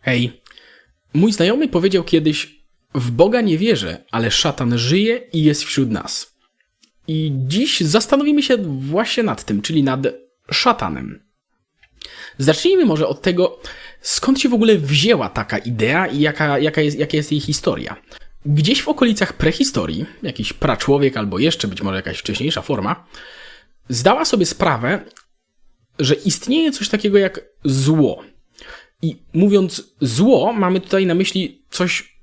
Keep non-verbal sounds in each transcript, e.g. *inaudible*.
Hej, mój znajomy powiedział kiedyś: W Boga nie wierzę, ale szatan żyje i jest wśród nas. I dziś zastanowimy się właśnie nad tym, czyli nad szatanem. Zacznijmy może od tego, skąd się w ogóle wzięła taka idea i jaka, jaka, jest, jaka jest jej historia. Gdzieś w okolicach prehistorii, jakiś praczłowiek albo jeszcze być może jakaś wcześniejsza forma, zdała sobie sprawę, że istnieje coś takiego jak zło. I mówiąc zło, mamy tutaj na myśli coś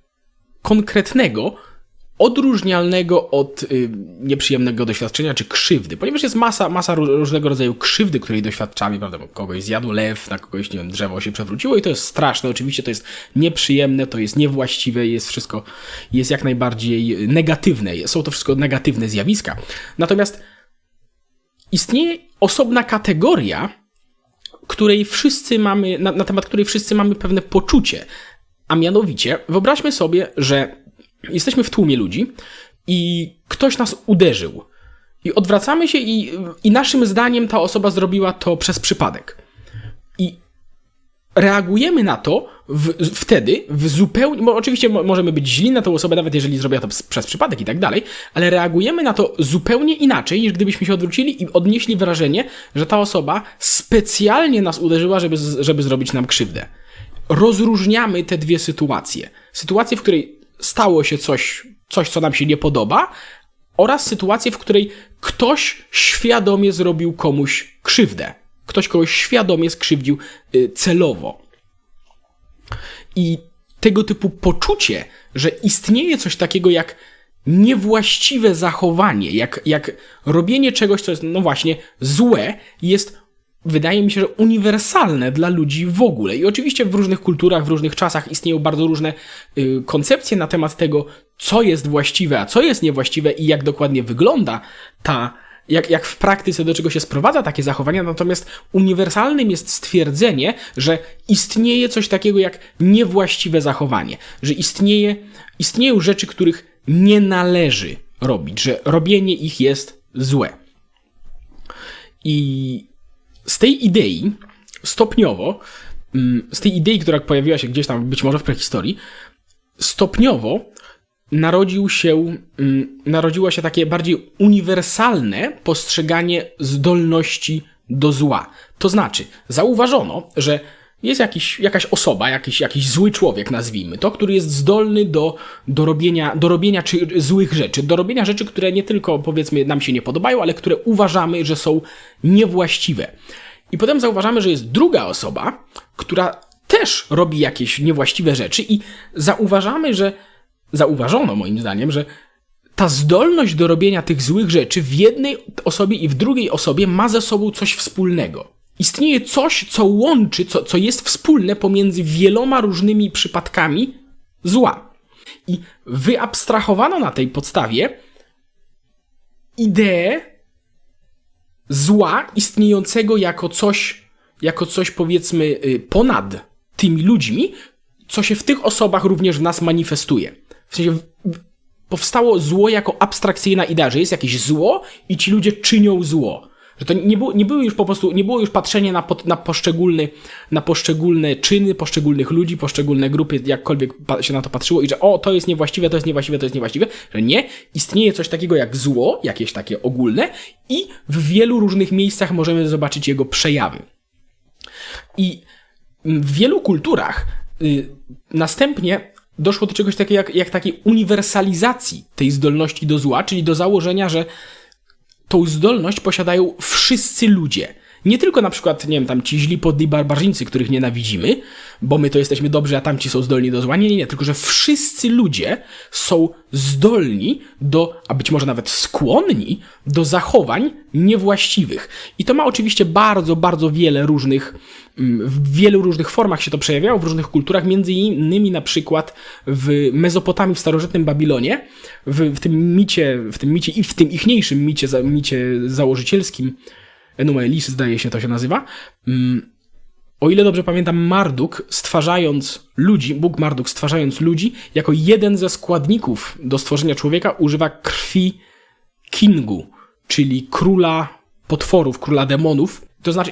konkretnego, odróżnialnego od y, nieprzyjemnego doświadczenia czy krzywdy, ponieważ jest masa, masa różnego rodzaju krzywdy, której doświadczamy, prawda? Kogoś zjadł lew, na kogoś, nie wiem, drzewo się przewróciło i to jest straszne, oczywiście to jest nieprzyjemne, to jest niewłaściwe, jest wszystko, jest jak najbardziej negatywne, są to wszystko negatywne zjawiska. Natomiast istnieje osobna kategoria, której wszyscy mamy, na, na temat której wszyscy mamy pewne poczucie. A mianowicie, wyobraźmy sobie, że jesteśmy w tłumie ludzi i ktoś nas uderzył. I odwracamy się, i, i naszym zdaniem ta osoba zrobiła to przez przypadek. I reagujemy na to w, wtedy w zupełnie. Bo oczywiście możemy być źli na tą osobę, nawet jeżeli zrobiła to przez przypadek i tak dalej, ale reagujemy na to zupełnie inaczej, niż gdybyśmy się odwrócili i odnieśli wrażenie, że ta osoba specjalnie nas uderzyła, żeby, żeby zrobić nam krzywdę. Rozróżniamy te dwie sytuacje. Sytuację, w której stało się coś, coś, co nam się nie podoba, oraz sytuację, w której ktoś świadomie zrobił komuś krzywdę. Ktoś kogoś świadomie skrzywdził y, celowo. I tego typu poczucie, że istnieje coś takiego jak niewłaściwe zachowanie, jak, jak robienie czegoś, co jest, no właśnie, złe, jest wydaje mi się, że uniwersalne dla ludzi w ogóle. I oczywiście w różnych kulturach, w różnych czasach istnieją bardzo różne y, koncepcje na temat tego, co jest właściwe, a co jest niewłaściwe i jak dokładnie wygląda ta, jak, jak w praktyce do czego się sprowadza takie zachowania. Natomiast uniwersalnym jest stwierdzenie, że istnieje coś takiego jak niewłaściwe zachowanie, że istnieje, istnieją rzeczy, których nie należy robić, że robienie ich jest złe. I z tej idei stopniowo, mm, z tej idei, która pojawiła się gdzieś tam być może w prehistorii, stopniowo narodził się, mm, narodziło się takie bardziej uniwersalne postrzeganie zdolności do zła. To znaczy, zauważono, że jest jakiś, jakaś osoba, jakiś, jakiś zły człowiek, nazwijmy to, który jest zdolny do, do, robienia, do robienia czy, złych rzeczy, do robienia rzeczy, które nie tylko powiedzmy nam się nie podobają, ale które uważamy, że są niewłaściwe. I potem zauważamy, że jest druga osoba, która też robi jakieś niewłaściwe rzeczy i zauważamy, że zauważono moim zdaniem, że ta zdolność do robienia tych złych rzeczy w jednej osobie i w drugiej osobie ma ze sobą coś wspólnego. Istnieje coś, co łączy, co, co jest wspólne pomiędzy wieloma różnymi przypadkami zła. I wyabstrahowano na tej podstawie ideę zła istniejącego jako coś, jako coś powiedzmy y, ponad tymi ludźmi, co się w tych osobach również w nas manifestuje. W sensie powstało zło jako abstrakcyjna idea, że jest jakieś zło i ci ludzie czynią zło. Że to nie było, nie było już po prostu, nie było już patrzenie na, na, poszczególne, na poszczególne czyny poszczególnych ludzi, poszczególne grupy, jakkolwiek się na to patrzyło i że o, to jest niewłaściwe, to jest niewłaściwe, to jest niewłaściwe, że nie, istnieje coś takiego jak zło, jakieś takie ogólne i w wielu różnych miejscach możemy zobaczyć jego przejawy. I w wielu kulturach y, następnie doszło do czegoś takiego jak, jak takiej uniwersalizacji tej zdolności do zła, czyli do założenia, że tą zdolność posiadają wszyscy ludzie. Nie tylko na przykład, nie wiem, tam ci źli podli barbarzyńcy, których nienawidzimy, bo my to jesteśmy dobrzy, a tamci są zdolni do zła. Nie, nie, nie, tylko że wszyscy ludzie są zdolni do, a być może nawet skłonni do zachowań niewłaściwych. I to ma oczywiście bardzo, bardzo wiele różnych, mm, w wielu różnych formach się to przejawiało, w różnych kulturach, między innymi na przykład w Mezopotamii, w starożytnym Babilonie, w, w tym micie, w tym micie i w tym ichniejszym micie, micie założycielskim, Enuma Elis zdaje się to się nazywa, mm, o ile dobrze pamiętam, Marduk stwarzając ludzi, Bóg Marduk stwarzając ludzi, jako jeden ze składników do stworzenia człowieka używa krwi Kingu, czyli króla potworów, króla demonów. To znaczy,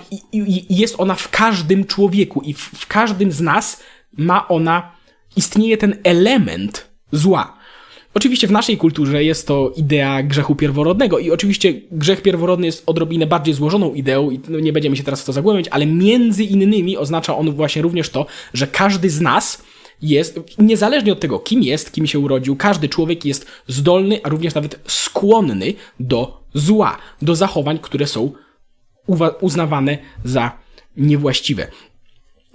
jest ona w każdym człowieku i w każdym z nas ma ona, istnieje ten element zła. Oczywiście w naszej kulturze jest to idea grzechu pierworodnego i oczywiście grzech pierworodny jest odrobinę bardziej złożoną ideą i no nie będziemy się teraz w to zagłębiać, ale między innymi oznacza on właśnie również to, że każdy z nas jest, niezależnie od tego, kim jest, kim się urodził, każdy człowiek jest zdolny, a również nawet skłonny do zła, do zachowań, które są uznawane za niewłaściwe.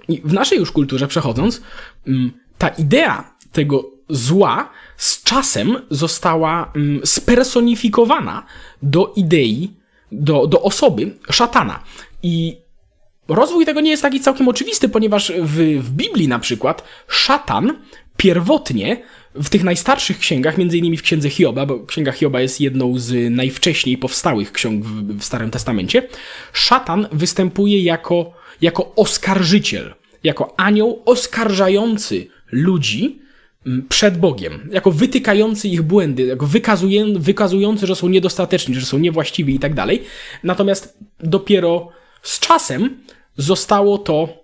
I w naszej już kulturze przechodząc, mm, ta idea tego zła z czasem została mm, spersonifikowana do idei, do, do osoby szatana. I rozwój tego nie jest taki całkiem oczywisty, ponieważ w, w Biblii na przykład szatan pierwotnie w tych najstarszych księgach, między innymi w księdze Hioba, bo księga Hioba jest jedną z najwcześniej powstałych ksiąg w, w Starym Testamencie, szatan występuje jako, jako oskarżyciel, jako anioł oskarżający ludzi przed Bogiem, jako wytykający ich błędy, jako wykazujący, że są niedostateczni, że są niewłaściwi i tak dalej. Natomiast dopiero z czasem zostało to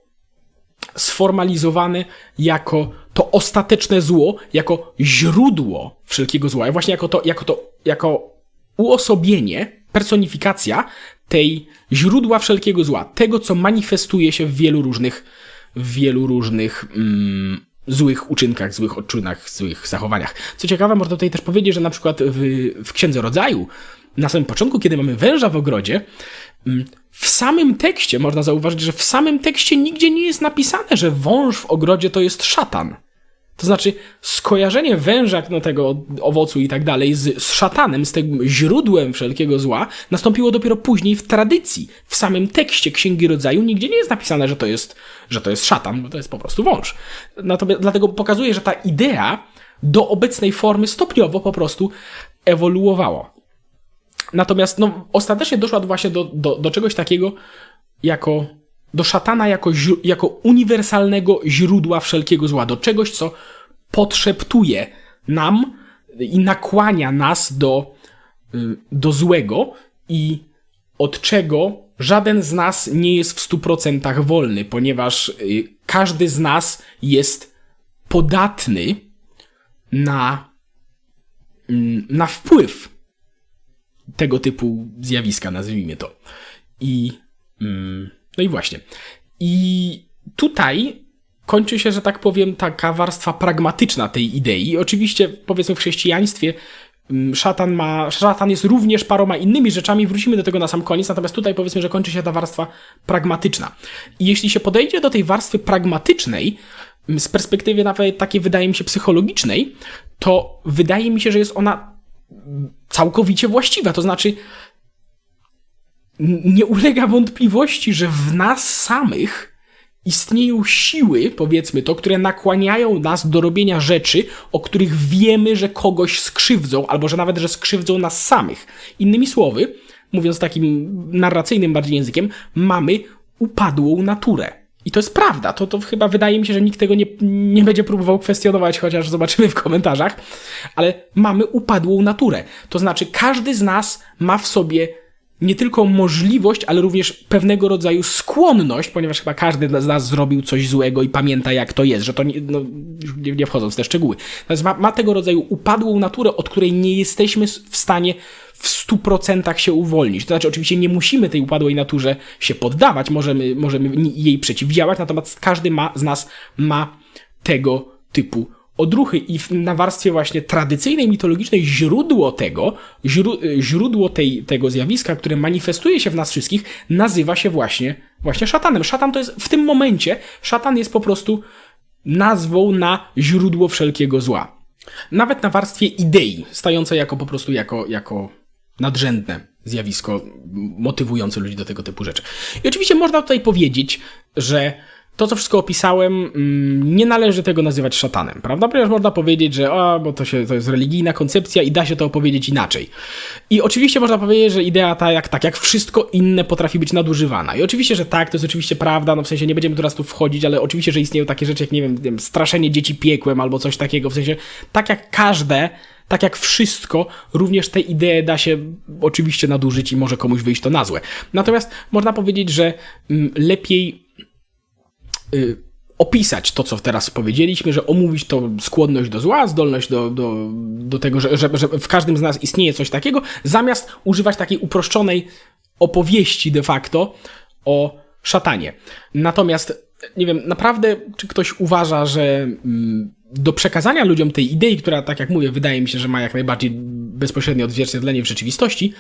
sformalizowane jako to ostateczne zło, jako źródło wszelkiego zła, właśnie jako to, jako to, jako uosobienie, personifikacja tej źródła wszelkiego zła, tego, co manifestuje się w wielu różnych, w wielu różnych mm, złych uczynkach, złych odczynach, złych zachowaniach. Co ciekawe, można tutaj też powiedzieć, że na przykład w, w Księdze Rodzaju, na samym początku, kiedy mamy węża w ogrodzie, mm, w samym tekście można zauważyć, że w samym tekście nigdzie nie jest napisane, że wąż w ogrodzie to jest szatan. To znaczy, skojarzenie węża, no tego owocu i tak dalej, z, z szatanem, z tym źródłem wszelkiego zła, nastąpiło dopiero później w tradycji. W samym tekście Księgi Rodzaju nigdzie nie jest napisane, że to jest, że to jest szatan, bo to jest po prostu wąż. Natomiast, dlatego pokazuje, że ta idea do obecnej formy stopniowo po prostu ewoluowała. Natomiast no, ostatecznie doszła właśnie do, do, do czegoś takiego jako do szatana jako, jako uniwersalnego źródła wszelkiego zła, do czegoś, co podszeptuje nam i nakłania nas do, y, do złego i od czego żaden z nas nie jest w 100% wolny, ponieważ y, każdy z nas jest podatny na, mm, na wpływ tego typu zjawiska, nazwijmy to. I mm, no i właśnie. I tutaj kończy się, że tak powiem, taka warstwa pragmatyczna tej idei. Oczywiście, powiedzmy, w chrześcijaństwie mm, szatan ma, szatan jest również paroma innymi rzeczami, wrócimy do tego na sam koniec, natomiast tutaj powiedzmy, że kończy się ta warstwa pragmatyczna. I jeśli się podejdzie do tej warstwy pragmatycznej, mm, z perspektywy nawet takiej, wydaje mi się, psychologicznej, to wydaje mi się, że jest ona całkowicie właściwa. To znaczy, nie ulega wątpliwości, że w nas samych istnieją siły, powiedzmy to, które nakłaniają nas do robienia rzeczy, o których wiemy, że kogoś skrzywdzą, albo że nawet, że skrzywdzą nas samych. Innymi słowy, mówiąc takim narracyjnym bardziej językiem, mamy upadłą naturę. I to jest prawda. To, to chyba wydaje mi się, że nikt tego nie, nie będzie próbował kwestionować, chociaż zobaczymy w komentarzach. Ale mamy upadłą naturę. To znaczy, każdy z nas ma w sobie nie tylko możliwość, ale również pewnego rodzaju skłonność, ponieważ chyba każdy z nas zrobił coś złego i pamięta, jak to jest, że to nie, no, nie, nie wchodząc w te szczegóły. Natomiast ma, ma tego rodzaju upadłą naturę, od której nie jesteśmy w stanie w stu procentach się uwolnić. To znaczy, oczywiście nie musimy tej upadłej naturze się poddawać, możemy, możemy jej przeciwdziałać, natomiast każdy ma, z nas ma tego typu odruchy i na warstwie właśnie tradycyjnej, mitologicznej źródło tego, źródło tej, tego zjawiska, które manifestuje się w nas wszystkich, nazywa się właśnie, właśnie szatanem. Szatan to jest w tym momencie, szatan jest po prostu nazwą na źródło wszelkiego zła. Nawet na warstwie idei, stającej jako po prostu jako, jako nadrzędne zjawisko motywujące ludzi do tego typu rzeczy. I oczywiście można tutaj powiedzieć, że to, co wszystko opisałem, mm, nie należy tego nazywać szatanem, prawda? Ponieważ można powiedzieć, że o, bo to, się, to jest religijna koncepcja i da się to opowiedzieć inaczej. I oczywiście można powiedzieć, że idea ta, jak, tak jak wszystko inne, potrafi być nadużywana. I oczywiście, że tak, to jest oczywiście prawda, no w sensie nie będziemy teraz tu wchodzić, ale oczywiście, że istnieją takie rzeczy jak, nie wiem, wiem straszenie dzieci piekłem albo coś takiego, w sensie tak jak każde tak jak wszystko, również tę ideę da się oczywiście nadużyć i może komuś wyjść to na złe. Natomiast można powiedzieć, że mm, lepiej opisać to, co teraz powiedzieliśmy, że omówić to skłonność do zła, zdolność do, do, do tego, że, że, że w każdym z nas istnieje coś takiego, zamiast używać takiej uproszczonej opowieści de facto o szatanie. Natomiast nie wiem, naprawdę, czy ktoś uważa, że mm, do przekazania ludziom tej idei, która, tak jak mówię, wydaje mi się, że ma jak najbardziej bezpośrednie odzwierciedlenie w rzeczywistości,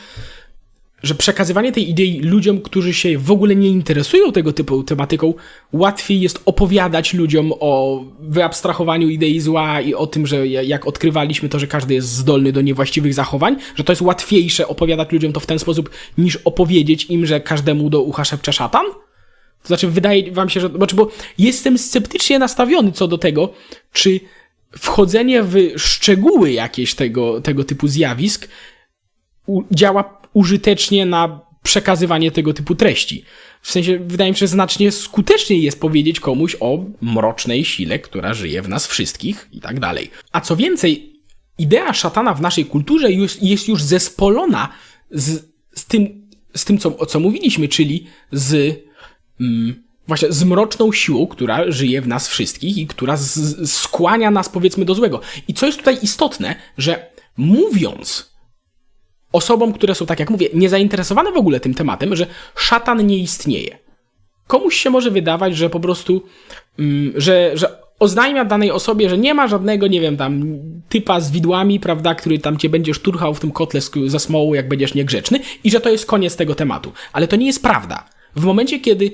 że przekazywanie tej idei ludziom, którzy się w ogóle nie interesują tego typu tematyką, łatwiej jest opowiadać ludziom o wyabstrahowaniu idei zła i o tym, że jak odkrywaliśmy to, że każdy jest zdolny do niewłaściwych zachowań, że to jest łatwiejsze opowiadać ludziom to w ten sposób, niż opowiedzieć im, że każdemu do ucha szepcze szatan? To znaczy, wydaje wam się, że. Znaczy, bo jestem sceptycznie nastawiony co do tego, czy wchodzenie w szczegóły jakieś tego, tego typu zjawisk działa użytecznie na przekazywanie tego typu treści. W sensie, wydaje mi się, że znacznie skuteczniej jest powiedzieć komuś o mrocznej sile, która żyje w nas wszystkich i tak dalej. A co więcej, idea szatana w naszej kulturze jest, jest już zespolona z, z tym, z tym co, o co mówiliśmy, czyli z mm, właśnie z mroczną siłą, która żyje w nas wszystkich i która z, skłania nas powiedzmy do złego. I co jest tutaj istotne, że mówiąc osobom, które są, tak jak mówię, niezainteresowane w ogóle tym tematem, że szatan nie istnieje. Komuś się może wydawać, że po prostu, mm, że, że oznajmia danej osobie, że nie ma żadnego, nie wiem, tam typa z widłami, prawda, który tam cię będzie szturchał w tym kotle ze smołu, jak będziesz niegrzeczny i że to jest koniec tego tematu. Ale to nie jest prawda. W momencie, kiedy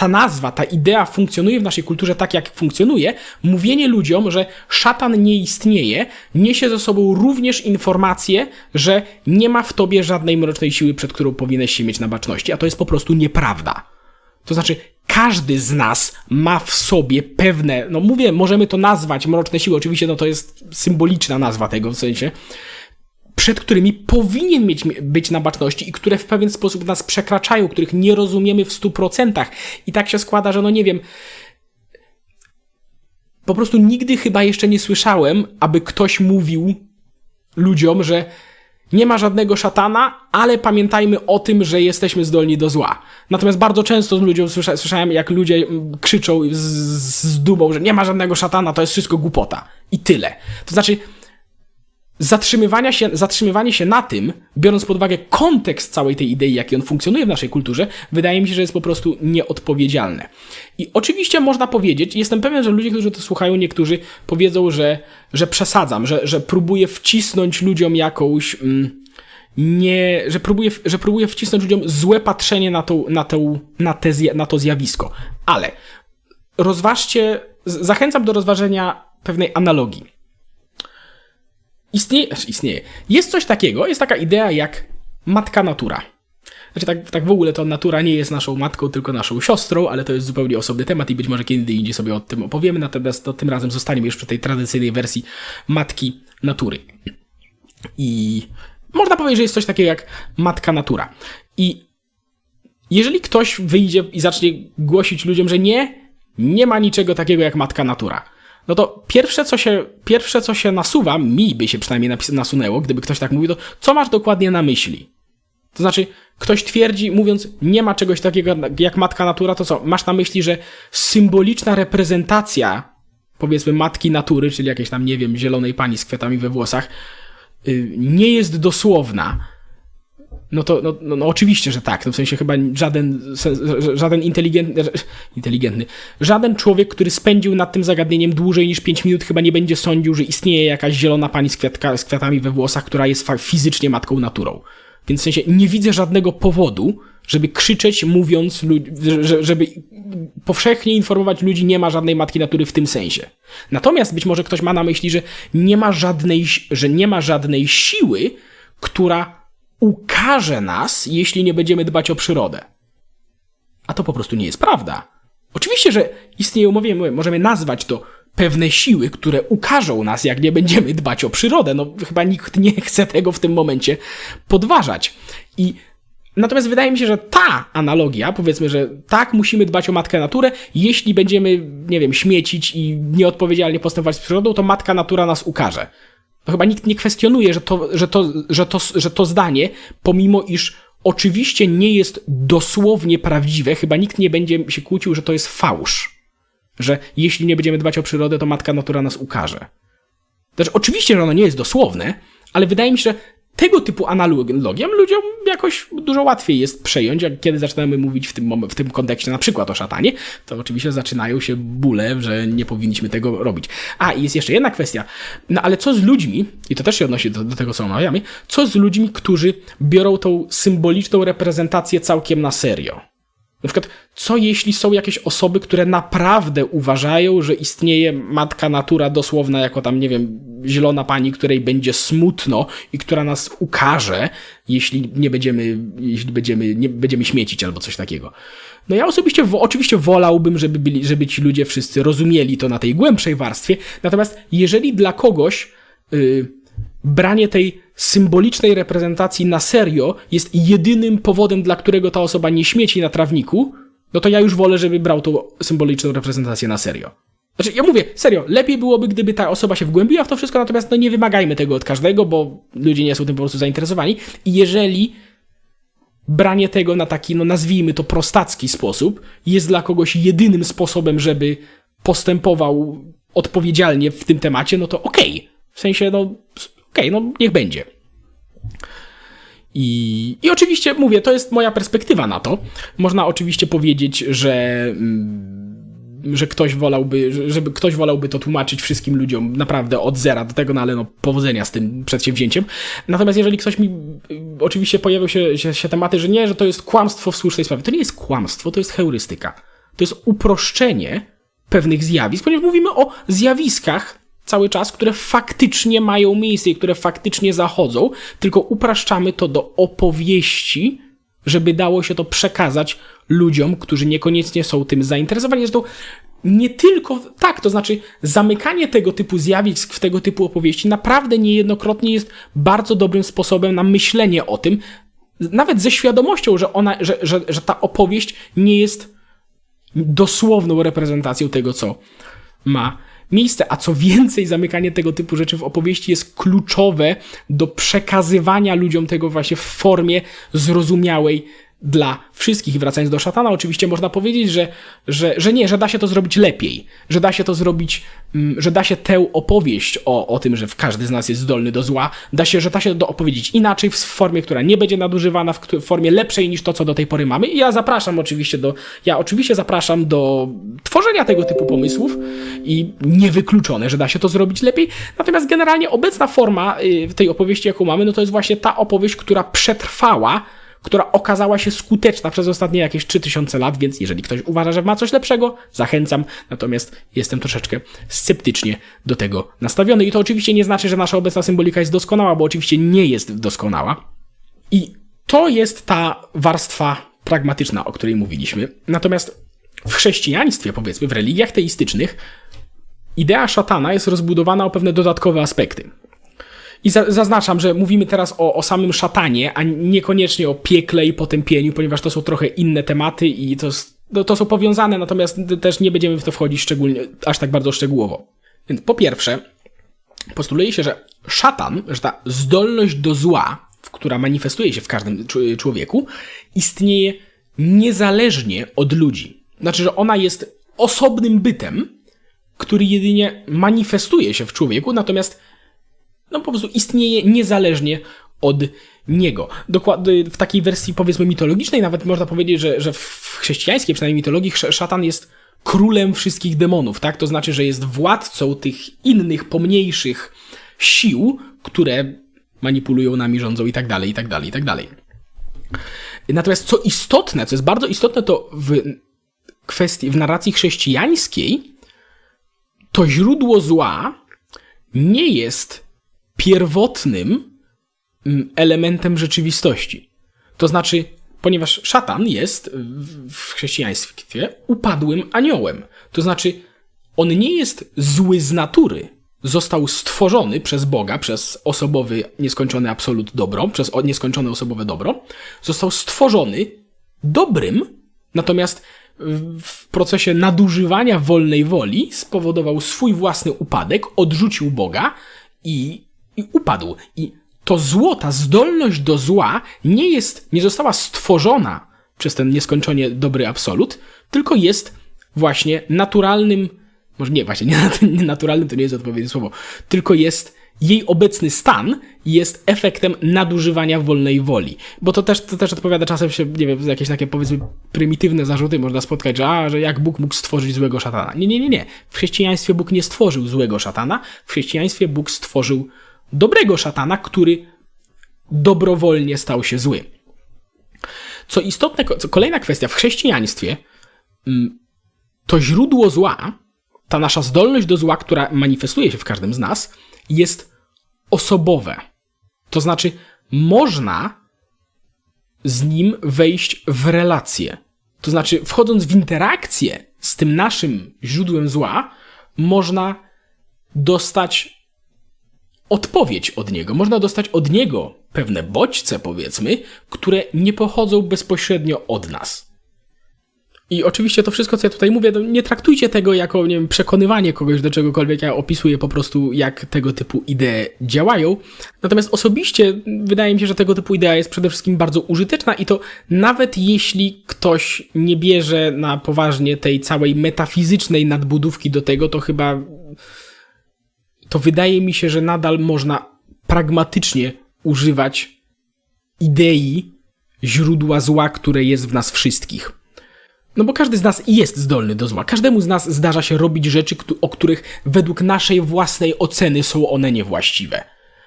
ta nazwa, ta idea funkcjonuje w naszej kulturze tak, jak funkcjonuje, mówienie ludziom, że szatan nie istnieje, niesie ze sobą również informację, że nie ma w tobie żadnej mrocznej siły, przed którą powinieneś się mieć na baczności, a to jest po prostu nieprawda. To znaczy, każdy z nas ma w sobie pewne, no mówię, możemy to nazwać mroczne siły, oczywiście no to jest symboliczna nazwa tego w sensie, przed którymi powinien mieć, być na baczności i które w pewien sposób nas przekraczają, których nie rozumiemy w stu procentach. I tak się składa, że no nie wiem, po prostu nigdy chyba jeszcze nie słyszałem, aby ktoś mówił ludziom, że nie ma żadnego szatana, ale pamiętajmy o tym, że jesteśmy zdolni do zła. Natomiast bardzo często z ludziom słysza, słyszałem, jak ludzie krzyczą z, z dumą, że nie ma żadnego szatana, to jest wszystko głupota. I tyle. To znaczy, zatrzymywania się, zatrzymywanie się na tym, biorąc pod uwagę kontekst całej tej idei, jaki on funkcjonuje w naszej kulturze, wydaje mi się, że jest po prostu nieodpowiedzialne. I oczywiście można powiedzieć, jestem pewien, że ludzie, którzy to słuchają, niektórzy powiedzą, że, że przesadzam, że, że próbuję wcisnąć ludziom jakąś. Mm, nie, że próbuję, że próbuję wcisnąć ludziom złe patrzenie na, tą, na, tą, na, te, na to zjawisko. Ale rozważcie, zachęcam do rozważenia pewnej analogii. Istnieje, znaczy istnieje. Jest coś takiego, jest taka idea jak matka natura. Znaczy, tak, tak w ogóle to natura nie jest naszą matką, tylko naszą siostrą, ale to jest zupełnie osobny temat i być może kiedy indziej sobie o tym opowiemy, natomiast to tym razem zostaniemy już przy tej tradycyjnej wersji matki natury. I można powiedzieć, że jest coś takiego jak matka natura. I jeżeli ktoś wyjdzie i zacznie głosić ludziom, że nie, nie ma niczego takiego jak matka natura no to pierwsze co, się, pierwsze, co się nasuwa, mi by się przynajmniej nasunęło, gdyby ktoś tak mówił, to co masz dokładnie na myśli? To znaczy, ktoś twierdzi, mówiąc, nie ma czegoś takiego jak matka natura, to co? Masz na myśli, że symboliczna reprezentacja, powiedzmy, matki natury, czyli jakiejś tam, nie wiem, zielonej pani z kwiatami we włosach, yy, nie jest dosłowna no to no, no, no, oczywiście, że tak. No w sensie chyba żaden, żaden inteligentny, inteligentny, żaden człowiek, który spędził nad tym zagadnieniem dłużej niż 5 minut, chyba nie będzie sądził, że istnieje jakaś zielona pani z, kwiatka, z kwiatami we włosach, która jest fizycznie matką naturą. Więc w sensie nie widzę żadnego powodu, żeby krzyczeć, mówiąc, żeby powszechnie informować ludzi, nie ma żadnej matki natury w tym sensie. Natomiast być może ktoś ma na myśli, że nie ma żadnej, że nie ma żadnej siły, która ukarze nas, jeśli nie będziemy dbać o przyrodę. A to po prostu nie jest prawda. Oczywiście, że istnieją, mówię, możemy nazwać to pewne siły, które ukażą nas, jak nie będziemy dbać o przyrodę. No, chyba nikt nie chce tego w tym momencie podważać. I Natomiast wydaje mi się, że ta analogia, powiedzmy, że tak, musimy dbać o matkę naturę, jeśli będziemy, nie wiem, śmiecić i nieodpowiedzialnie postępować z przyrodą, to matka natura nas ukaże chyba nikt nie kwestionuje, że to, że, to, że, to, że to zdanie, pomimo iż oczywiście nie jest dosłownie prawdziwe, chyba nikt nie będzie się kłócił, że to jest fałsz. że jeśli nie będziemy dbać o przyrodę, to matka natura nas ukaże. Znaczy, oczywiście, że ono nie jest dosłowne, ale wydaje mi się, że tego typu analogiem ludziom jakoś dużo łatwiej jest przejąć, jak kiedy zaczynamy mówić w tym, w tym kontekście na przykład o szatanie, to oczywiście zaczynają się bóle, że nie powinniśmy tego robić. A, i jest jeszcze jedna kwestia. No ale co z ludźmi, i to też się odnosi do, do tego, co omawiamy, co z ludźmi, którzy biorą tą symboliczną reprezentację całkiem na serio? Na przykład, co jeśli są jakieś osoby, które naprawdę uważają, że istnieje matka natura dosłowna, jako tam, nie wiem, zielona pani, której będzie smutno i która nas ukaże, jeśli nie będziemy, jeśli będziemy, nie będziemy śmiecić albo coś takiego. No ja osobiście, oczywiście wolałbym, żeby, byli, żeby ci ludzie wszyscy rozumieli to na tej głębszej warstwie, natomiast jeżeli dla kogoś yy, branie tej symbolicznej reprezentacji na serio jest jedynym powodem, dla którego ta osoba nie śmieci na trawniku, no to ja już wolę, żeby brał tą symboliczną reprezentację na serio. Znaczy, ja mówię, serio, lepiej byłoby, gdyby ta osoba się wgłębiła w to wszystko, natomiast no nie wymagajmy tego od każdego, bo ludzie nie są tym po prostu zainteresowani. I jeżeli branie tego na taki, no nazwijmy to prostacki sposób, jest dla kogoś jedynym sposobem, żeby postępował odpowiedzialnie w tym temacie, no to okej. Okay. W sensie, no okej, okay, no niech będzie. I, I oczywiście mówię, to jest moja perspektywa na to. Można oczywiście powiedzieć, że. Mm, że ktoś wolałby, żeby ktoś wolałby to tłumaczyć wszystkim ludziom naprawdę od zera do tego, no ale no powodzenia z tym przedsięwzięciem. Natomiast jeżeli ktoś mi, oczywiście pojawią się, się, się tematy, że nie, że to jest kłamstwo w słusznej sprawie. To nie jest kłamstwo, to jest heurystyka. To jest uproszczenie pewnych zjawisk, ponieważ mówimy o zjawiskach, cały czas, które faktycznie mają miejsce i które faktycznie zachodzą, tylko upraszczamy to do opowieści, żeby dało się to przekazać ludziom, którzy niekoniecznie są tym zainteresowani. Zresztą nie tylko tak, to znaczy zamykanie tego typu zjawisk w tego typu opowieści naprawdę niejednokrotnie jest bardzo dobrym sposobem na myślenie o tym, nawet ze świadomością, że ona, że, że, że ta opowieść nie jest dosłowną reprezentacją tego, co ma miejsce. A co więcej, zamykanie tego typu rzeczy w opowieści jest kluczowe do przekazywania ludziom tego właśnie w formie zrozumiałej dla wszystkich. I wracając do szatana, oczywiście można powiedzieć, że, że, że nie, że da się to zrobić lepiej, że da się to zrobić, mm, że da się tę opowieść o, o tym, że każdy z nas jest zdolny do zła, da się, że da się to opowiedzieć inaczej, w formie, która nie będzie nadużywana, w formie lepszej niż to, co do tej pory mamy. I ja zapraszam oczywiście do, ja oczywiście zapraszam do tworzenia tego typu pomysłów i niewykluczone, że da się to zrobić lepiej. Natomiast generalnie obecna forma y, tej opowieści, jaką mamy, no to jest właśnie ta opowieść, która przetrwała która okazała się skuteczna przez ostatnie jakieś 3000 lat, więc jeżeli ktoś uważa, że ma coś lepszego, zachęcam, natomiast jestem troszeczkę sceptycznie do tego nastawiony. I to oczywiście nie znaczy, że nasza obecna symbolika jest doskonała, bo oczywiście nie jest doskonała. I to jest ta warstwa pragmatyczna, o której mówiliśmy. Natomiast w chrześcijaństwie, powiedzmy, w religiach teistycznych, idea szatana jest rozbudowana o pewne dodatkowe aspekty. I za, zaznaczam, że mówimy teraz o, o samym szatanie, a niekoniecznie o piekle i potępieniu, ponieważ to są trochę inne tematy i to, to, to są powiązane, natomiast też nie będziemy w to wchodzić szczególnie, aż tak bardzo szczegółowo. Więc po pierwsze, postuluje się, że szatan, że ta zdolność do zła, która manifestuje się w każdym człowieku, istnieje niezależnie od ludzi. Znaczy, że ona jest osobnym bytem, który jedynie manifestuje się w człowieku, natomiast no po prostu istnieje niezależnie od niego. Dokładnie w takiej wersji powiedzmy mitologicznej nawet można powiedzieć, że, że w chrześcijańskiej przynajmniej mitologii szatan jest królem wszystkich demonów, tak? To znaczy, że jest władcą tych innych, pomniejszych sił, które manipulują nami, rządzą i tak dalej, i tak dalej, i tak dalej. Natomiast co istotne, co jest bardzo istotne, to w kwestii, w narracji chrześcijańskiej, to źródło zła nie jest pierwotnym mm, elementem rzeczywistości. To znaczy, ponieważ szatan jest w chrześcijaństwie upadłym aniołem. To znaczy, on nie jest zły z natury. Został stworzony przez Boga, przez osobowy nieskończony absolut dobro, przez nieskończone osobowe dobro. Został stworzony dobrym, natomiast w procesie nadużywania wolnej woli spowodował swój własny upadek, odrzucił Boga i i upadł. I to zło, ta zdolność do zła nie jest, nie została stworzona przez ten nieskończenie dobry absolut, tylko jest właśnie naturalnym, może nie, właśnie nie, *laughs* nat- nie naturalnym to nie jest odpowiednie słowo, tylko jest jej obecny stan jest efektem nadużywania wolnej woli. Bo to też, to też odpowiada czasem się, nie wiem, jakieś takie powiedzmy prymitywne zarzuty można spotkać, że, a, że jak Bóg mógł stworzyć złego szatana. Nie, nie, nie, nie. W chrześcijaństwie Bóg nie stworzył złego szatana, w chrześcijaństwie Bóg stworzył dobrego szatana, który dobrowolnie stał się zły. Co istotne, co kolejna kwestia w chrześcijaństwie, mm, to źródło zła, ta nasza zdolność do zła, która manifestuje się w każdym z nas, jest osobowe. To znaczy, można z nim wejść w relację. To znaczy, wchodząc w interakcję z tym naszym źródłem zła, można dostać odpowiedź od niego. Można dostać od niego pewne bodźce, powiedzmy, które nie pochodzą bezpośrednio od nas. I oczywiście to wszystko, co ja tutaj mówię, to nie traktujcie tego jako nie wiem, przekonywanie kogoś do czegokolwiek. Ja opisuję po prostu, jak tego typu idee działają. Natomiast osobiście wydaje mi się, że tego typu idea jest przede wszystkim bardzo użyteczna i to nawet jeśli ktoś nie bierze na poważnie tej całej metafizycznej nadbudówki do tego, to chyba to wydaje mi się, że nadal można pragmatycznie używać idei źródła zła, które jest w nas wszystkich. No bo każdy z nas jest zdolny do zła. Każdemu z nas zdarza się robić rzeczy, o których według naszej własnej oceny są one niewłaściwe.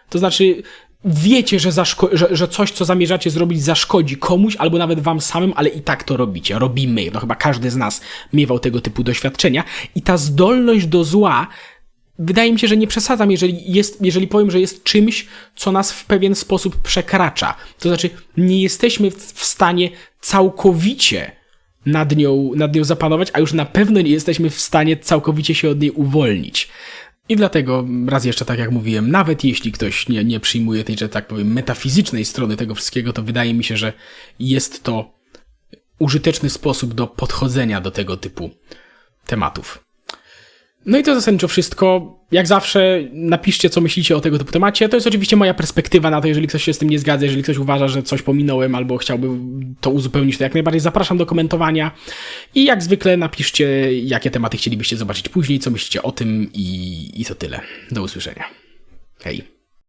To znaczy, wiecie, że, że, że coś, co zamierzacie zrobić, zaszkodzi komuś albo nawet wam samym, ale i tak to robicie. Robimy. No chyba każdy z nas miewał tego typu doświadczenia. I ta zdolność do zła wydaje mi się, że nie przesadzam, jeżeli, jest, jeżeli powiem, że jest czymś, co nas w pewien sposób przekracza. To znaczy, nie jesteśmy w stanie całkowicie nad nią, nad nią zapanować, a już na pewno nie jesteśmy w stanie całkowicie się od niej uwolnić. I dlatego, raz jeszcze, tak jak mówiłem, nawet jeśli ktoś nie, nie przyjmuje tej, że tak powiem, metafizycznej strony tego wszystkiego, to wydaje mi się, że jest to użyteczny sposób do podchodzenia do tego typu tematów. No i to zasadniczo wszystko. Jak zawsze napiszcie, co myślicie o tego typu temacie. To jest oczywiście moja perspektywa na to, jeżeli ktoś się z tym nie zgadza, jeżeli ktoś uważa, że coś pominąłem albo chciałby to uzupełnić, to jak najbardziej zapraszam do komentowania. I jak zwykle napiszcie, jakie tematy chcielibyście zobaczyć później, co myślicie o tym i, i to tyle. Do usłyszenia. Hej.